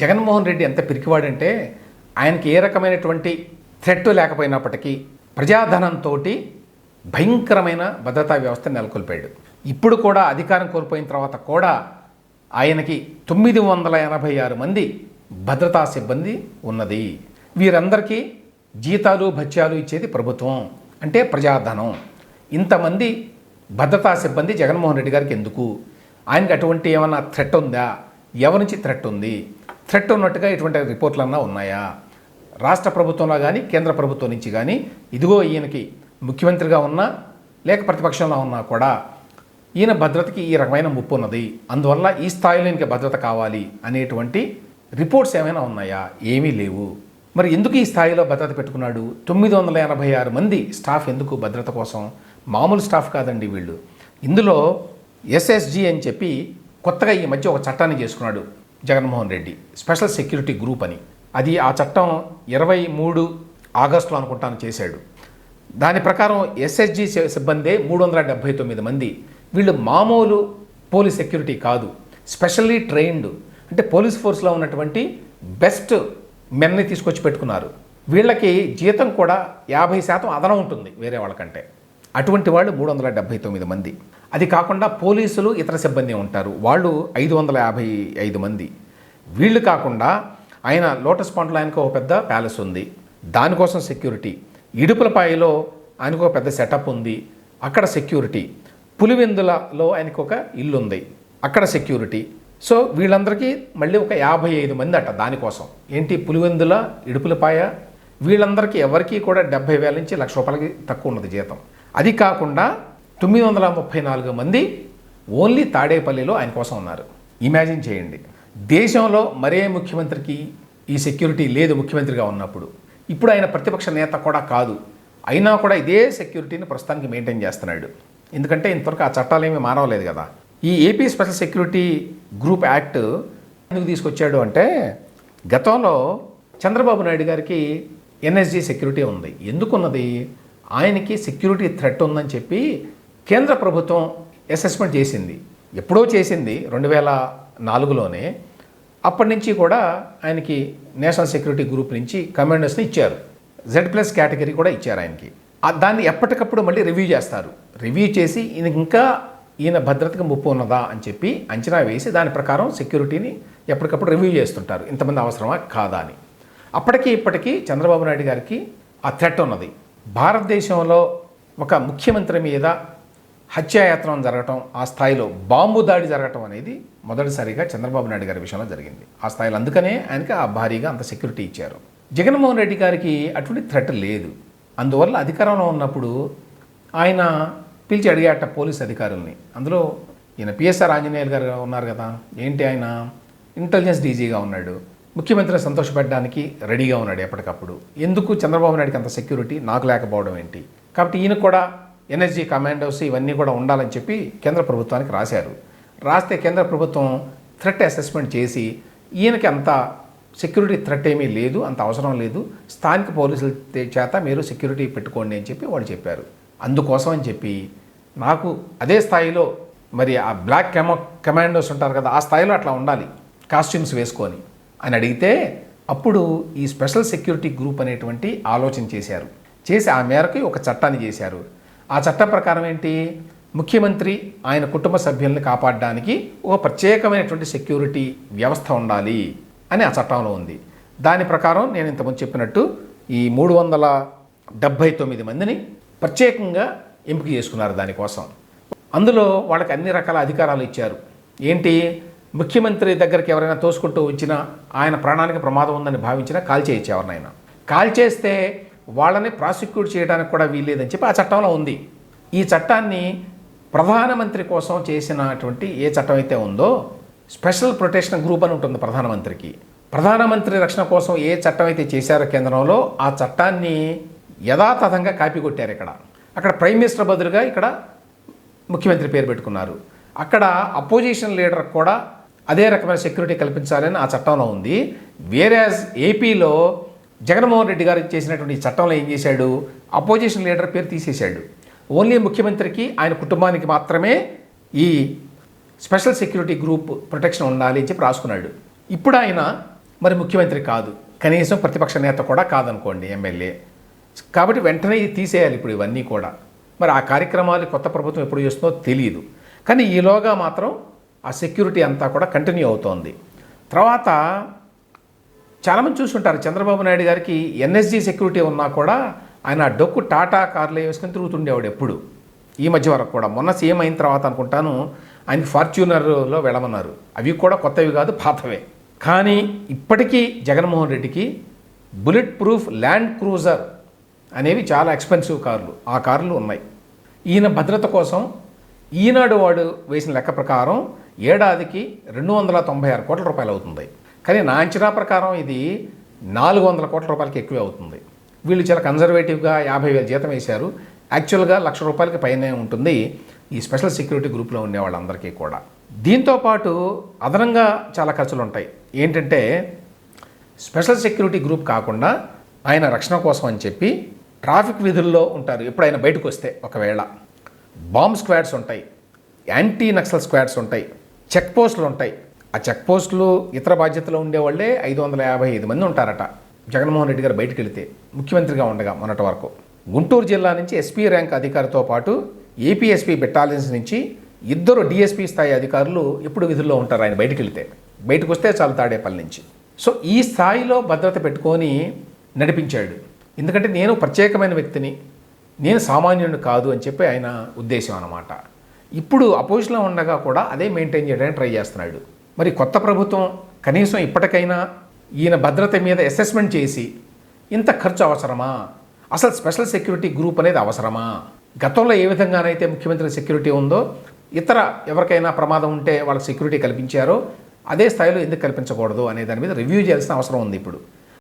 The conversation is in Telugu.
జగన్మోహన్ రెడ్డి ఎంత పిరికివాడంటే ఆయనకి ఏ రకమైనటువంటి థ్రెట్ లేకపోయినప్పటికీ ప్రజాధనంతో భయంకరమైన భద్రతా వ్యవస్థ నెలకొల్పాడు. ఇప్పుడు కూడా అధికారం కోల్పోయిన తర్వాత కూడా ఆయనకి తొమ్మిది వందల ఎనభై ఆరు మంది భద్రతా సిబ్బంది ఉన్నది. వీరందరికీ జీతాలు భత్యాలు ఇచ్చేది ప్రభుత్వం అంటే ప్రజాధనం. ఇంతమంది భద్రతా సిబ్బంది జగన్మోహన్ రెడ్డి గారికి ఎందుకు? ఆయనకి అటువంటి ఏమైనా థ్రెట్ ఉందా? ఎవరి నుంచి థ్రెట్ ఉంది? థ్రెట్ ఉన్నట్టుగా ఇటువంటి రిపోర్ట్లన్నా ఉన్నాయా? రాష్ట్ర ప్రభుత్వంలో కానీ కేంద్ర ప్రభుత్వం నుంచి కానీ ఇదిగో ఈయనకి ముఖ్యమంత్రిగా ఉన్నా లేక ప్రతిపక్షంలో ఉన్నా కూడా ఈయన భద్రతకి ఈ రకమైన ముప్పు ఉన్నది. అందువల్ల ఈ స్థాయిలో ఈయనకి భద్రత కావాలి అనేటువంటి రిపోర్ట్స్ ఏమైనా ఉన్నాయా? ఏమీ లేవు. మరి ఎందుకు ఈ స్థాయిలో భద్రత పెట్టుకున్నాడు? తొమ్మిది వందల ఎనభై ఆరు మంది స్టాఫ్ ఎందుకు భద్రత కోసం? మామూలు స్టాఫ్ కాదండి వీళ్ళు. ఇందులో ఎస్ఎస్జి అని చెప్పి కొత్తగా ఈ మధ్య ఒక చట్టాన్ని చేసుకున్నాడు. Jaganmohan Reddy. Special security group అని. అది ఆ చట్టం ఇరవై మూడు ఆగస్టులో అనుకుంటాను చేశాడు. దాని ప్రకారం ఎస్ఎస్జి సిబ్బందే మూడు వందల డెబ్భై తొమ్మిది మంది. వీళ్ళు మామూలు పోలీస్ సెక్యూరిటీ కాదు. Specially trained. అంటే పోలీస్ ఫోర్స్లో ఉన్నటువంటి బెస్ట్ మెన్ని తీసుకొచ్చి పెట్టుకున్నారు. వీళ్ళకి జీతం కూడా యాభై శాతం అదనం ఉంటుంది వేరే వాళ్ళకంటే. అటువంటి వాళ్ళు మూడు వందల డెబ్భై తొమ్మిది మంది. అది కాకుండా పోలీసులు ఇతర సిబ్బంది ఉంటారు. వాళ్ళు ఐదు వందల యాభై ఐదు మంది. వీళ్ళు కాకుండా ఆయన లోటస్ పాండ్లో ఆయనకు ఒక పెద్ద ప్యాలెస్ ఉంది. దానికోసం సెక్యూరిటీ. ఇడుపులపాయలో ఆయనకు ఒక పెద్ద సెటప్ ఉంది. అక్కడ సెక్యూరిటీ. పులివెందులలో ఆయనకు ఒక ఇల్లు ఉంది అక్కడ సెక్యూరిటీ. సో వీళ్ళందరికీ మళ్ళీ ఒక యాభై ఐదు మంది అట దానికోసం. ఏంటి పులివెందుల ఇడుపులపాయ? వీళ్ళందరికీ ఎవరికీ కూడా డెబ్బై వేల నుంచి లక్ష రూపాయలకి తక్కువ ఉన్నది జీతం. అది కాకుండా తొమ్మిది వందల ముప్పై నాలుగు మంది ఓన్లీ తాడేపల్లిలో ఆయన కోసం ఉన్నారు. ఇమాజిన్ చేయండి. దేశంలో మరే ముఖ్యమంత్రికి ఈ సెక్యూరిటీ లేదు ముఖ్యమంత్రిగా ఉన్నప్పుడు. ఇప్పుడు ఆయన ప్రతిపక్ష నేత కూడా కాదు. అయినా కూడా ఇదే సెక్యూరిటీని ప్రస్తుతానికి మెయింటైన్ చేస్తున్నాడు. ఎందుకంటే ఇంతవరకు ఆ చట్టాలు ఏమీ మానవలేదు కదా. ఈ AP special security group act ఎందుకు తీసుకొచ్చాడు అంటే గతంలో చంద్రబాబు నాయుడు గారికి ఎన్ఎస్జి సెక్యూరిటీ ఉంది. ఎందుకున్నది? ఆయనకి సెక్యూరిటీ థ్రెట్ ఉందని చెప్పి కేంద్ర ప్రభుత్వం అసెస్మెంట్ చేసింది. ఎప్పుడో చేసింది రెండు వేల నాలుగులోనే. అప్పటి నుంచి కూడా ఆయనకి నేషనల్ సెక్యూరిటీ గ్రూప్ నుంచి కమాండర్స్ని ఇచ్చారు. జెడ్ ప్లస్ కేటగిరీ కూడా ఇచ్చారు ఆయనకి. దాన్ని ఎప్పటికప్పుడు మళ్ళీ రివ్యూ చేస్తారు. రివ్యూ చేసి ఈయన ఇంకా ఈయన భద్రతకు ముప్పు ఉన్నదా అని చెప్పి అంచనా వేసి దాని ప్రకారం సెక్యూరిటీని ఎప్పటికప్పుడు రివ్యూ చేస్తుంటారు. ఇంతమంది అవసరమా? కాదా అని. అప్పటికి ఇప్పటికీ చంద్రబాబు నాయుడు గారికి ఆ థ్రెట్ ఉన్నది. భారతదేశంలో ఒక ముఖ్యమంత్రి మీద హత్యాయత్నం జరగటం ఆ స్థాయిలో బాంబు దాడి జరగటం అనేది మొదటిసారిగా చంద్రబాబు నాయుడు గారి విషయంలో జరిగింది. ఆ స్థాయిలో అందుకనే ఆయనకి ఆ భారీగా అంత సెక్యూరిటీ ఇచ్చారు. జగన్మోహన్ రెడ్డి గారికి అటువంటి థ్రెట్ లేదు. అందువల్ల అధికారంలో ఉన్నప్పుడు ఆయన పిలిచి అడిగాట పోలీస్ అధికారుల్ని. అందులో ఈయన పిఎస్ఆర్ ఆంజనేయులు గారు ఉన్నారు కదా ఏంటి ఆయన? ఇంటెలిజెన్స్ డీజీగా ఉన్నాడు. ముఖ్యమంత్రి సంతోషపెట్టడానికి రెడీగా ఉన్నాడు ఎప్పటికప్పుడు. ఎందుకు చంద్రబాబు నాయుడికి అంత సెక్యూరిటీ? నాకు లేకపోవడం ఏంటి? కాబట్టి ఈయన కూడా ఎనర్జీ కమాండోస్ ఇవన్నీ కూడా ఉండాలని చెప్పి కేంద్ర ప్రభుత్వానికి రాశారు. రాస్తే కేంద్ర ప్రభుత్వం థ్రెట్ అసెస్మెంట్ చేసి ఈయనకి అంత సెక్యూరిటీ థ్రెట్ ఏమీ లేదు అంత అవసరం లేదు. స్థానిక పోలీసుల చేత మీరు సెక్యూరిటీ పెట్టుకోండి అని చెప్పి వాళ్ళు చెప్పారు. అందుకోసం అని చెప్పి నాకు అదే స్థాయిలో మరి ఆ బ్లాక్ కెమో కమాండోస్ ఉంటారు కదా ఆ స్థాయిలో అట్లా ఉండాలి కాస్ట్యూమ్స్ వేసుకొని అని అడిగితే అప్పుడు ఈ స్పెషల్ సెక్యూరిటీ గ్రూప్ అనేటువంటి ఆలోచన చేశారు. చేసి ఆ మేరకు ఒక చట్టాన్ని చేశారు. ఆ చట్టం ప్రకారం ఏంటి? ముఖ్యమంత్రి ఆయన కుటుంబ సభ్యుల్ని కాపాడడానికి ఒక ప్రత్యేకమైనటువంటి సెక్యూరిటీ వ్యవస్థ ఉండాలి అని ఆ చట్టంలో ఉంది. దాని ప్రకారం నేను ఇంతకుముందు చెప్పినట్టు ఈ మూడు వందల డెబ్భై తొమ్మిది మందిని ప్రత్యేకంగా ఎంపిక చేసుకున్నారు దానికోసం అందులో వాళ్ళకి అన్ని రకాల అధికారాలు ఇచ్చారు. ఏంటి? ముఖ్యమంత్రి దగ్గరికి ఎవరైనా తోసుకుంటూ వచ్చినా ఆయన ప్రాణానికి ప్రమాదం ఉందని భావించినా కాల్ చేయొచ్చు ఎవరినైనా. కాల్ చేస్తే వాళ్ళని ప్రాసిక్యూట్ చేయడానికి కూడా వీల్లేదని చెప్పి ఆ చట్టంలో ఉంది. ఈ చట్టాన్ని ప్రధానమంత్రి కోసం చేసినటువంటి ఏ చట్టం అయితే ఉందో స్పెషల్ ప్రొటెక్షన్ గ్రూప్ అని ఉంటుంది ప్రధానమంత్రికి. ప్రధానమంత్రి రక్షణ కోసం ఏ చట్టం అయితే చేశారో కేంద్రంలో ఆ చట్టాన్ని యథాతథంగా కాపీ కొట్టారు ఇక్కడ. అక్కడ ప్రైమ్ మినిస్టర్ బదులుగా ఇక్కడ ముఖ్యమంత్రి పేరు పెట్టుకున్నారు. అక్కడ అపోజిషన్ లీడర్ కూడా అదే రకమైన సెక్యూరిటీ కల్పించాలని ఆ చట్టంలో ఉంది. వేరే ఏపీలో జగన్మోహన్ రెడ్డి గారు చేసినటువంటి చట్టంలో ఏం చేశాడు? అపోజిషన్ లీడర్ పేరు తీసేశాడు. ఓన్లీ ముఖ్యమంత్రికి ఆయన కుటుంబానికి మాత్రమే ఈ స్పెషల్ సెక్యూరిటీ గ్రూప్ ప్రొటెక్షన్ ఉండాలి అని చెప్పి రాసుకున్నాడు. ఇప్పుడు ఆయన మరి ముఖ్యమంత్రి కాదు. కనీసం ప్రతిపక్ష నేత కూడా కాదనుకోండి ఎమ్మెల్యే. కాబట్టి వెంటనే ఇది తీసేయాలి ఇప్పుడు ఇవన్నీ కూడా. మరి ఆ కార్యక్రమాలు కొత్త ప్రభుత్వం ఎప్పుడు చేస్తుందో తెలియదు కానీ ఈలోగా మాత్రం ఆ సెక్యూరిటీ అంతా కూడా కంటిన్యూ అవుతోంది. తర్వాత చాలామంది చూసుంటారు చంద్రబాబు నాయుడు గారికి ఎన్ఎస్జీ సెక్యూరిటీ ఉన్నా కూడా ఆయన ఆ డొక్కు టాటా కార్లు వేసుకుని తిరుగుతుండేవాడు ఎప్పుడు. ఈ మధ్య వరకు కూడా. మొన్న సీఎం అయిన తర్వాత అనుకుంటాను ఆయన ఫార్చ్యూనర్లో వెళ్ళమన్నారు. అవి కూడా కొత్తవి కాదు పాతవే. కానీ ఇప్పటికీ జగన్మోహన్ రెడ్డికి బుల్లెట్ ప్రూఫ్ ల్యాండ్ క్రూజర్ అనేవి చాలా ఎక్స్పెన్సివ్ కార్లు. ఆ కార్లు ఉన్నాయి. ఈయన భద్రత కోసం ఈనాడు వాడు వేసిన లెక్క ప్రకారం ఏడాదికి రెండు వందల తొంభై ఆరు కోట్ల రూపాయలు అవుతుంది కానీ నా అంచనా ప్రకారం ఇది నాలుగు వందల కోట్ల రూపాయలకి ఎక్కువే అవుతుంది. వీళ్ళు చాలా కన్జర్వేటివ్గా యాభై వేల జీతం వేశారు. యాక్చువల్గా లక్ష రూపాయలకి పైనే ఉంటుంది ఈ స్పెషల్ సెక్యూరిటీ గ్రూప్లో ఉండే వాళ్ళందరికీ కూడా. దీంతో పాటు అదనంగా చాలా ఖర్చులు ఉంటాయి ఏంటంటే స్పెషల్ సెక్యూరిటీ గ్రూప్ కాకుండా ఆయన రక్షణ కోసం అని చెప్పి ట్రాఫిక్ విధుల్లో ఉంటారు. ఎప్పుడైనా బయటకు వస్తే ఒకవేళ. బాంబ్ స్క్వాడ్స్ ఉంటాయి. యాంటీ నక్సల్ స్క్వాడ్స్ ఉంటాయి చెక్ పోస్టులు ఉంటాయి. ఆ చెక్ పోస్టులు ఇతర బాధ్యతలో ఉండేవాళ్ళే ఐదు వందల యాభై ఐదు మంది ఉంటారట. జగన్మోహన్ రెడ్డి గారు బయటకు వెళితే ముఖ్యమంత్రిగా ఉండగా మొన్నటి వరకు. గుంటూరు జిల్లా నుంచి ఎస్పీ ర్యాంక్ అధికారితో పాటు ఏపీఎస్పీ బెటాలియన్స్ నుంచి ఇద్దరు డిఎస్పీ స్థాయి అధికారులు ఎప్పుడు విధుల్లో ఉంటారు ఆయన బయటకు వెళితే. బయటకు వస్తే చాలు తాడేపల్లి నుంచి. సో ఈ స్థాయిలో భద్రత పెట్టుకొని నడిపించాడు. ఎందుకంటే నేను ప్రత్యేకమైన వ్యక్తిని నేను సామాన్యుడు కాదు అని చెప్పి ఆయన ఉద్దేశం అన్నమాట. ఇప్పుడు అపోజిషన్లో ఉండగా కూడా అదే మెయింటైన్ చేయడానికి ట్రై చేస్తున్నాడు. మరి కొత్త ప్రభుత్వం కనీసం ఇప్పటికైనా ఈయన భద్రత మీద అసెస్మెంట్ చేసి ఇంత ఖర్చు అవసరమా? అసలు స్పెషల్ సెక్యూరిటీ గ్రూప్ అనేది అవసరమా? గతంలో ఏ విధంగానైతే ముఖ్యమంత్రి సెక్యూరిటీ ఉందో ఇతర ఎవరికైనా ప్రమాదం ఉంటే వాళ్ళకి సెక్యూరిటీ కల్పించారో అదే స్థాయిలో ఎందుకు కల్పించకూడదు అనే దాని మీద రివ్యూ చేయాల్సిన అవసరం ఉంది ఇప్పుడు.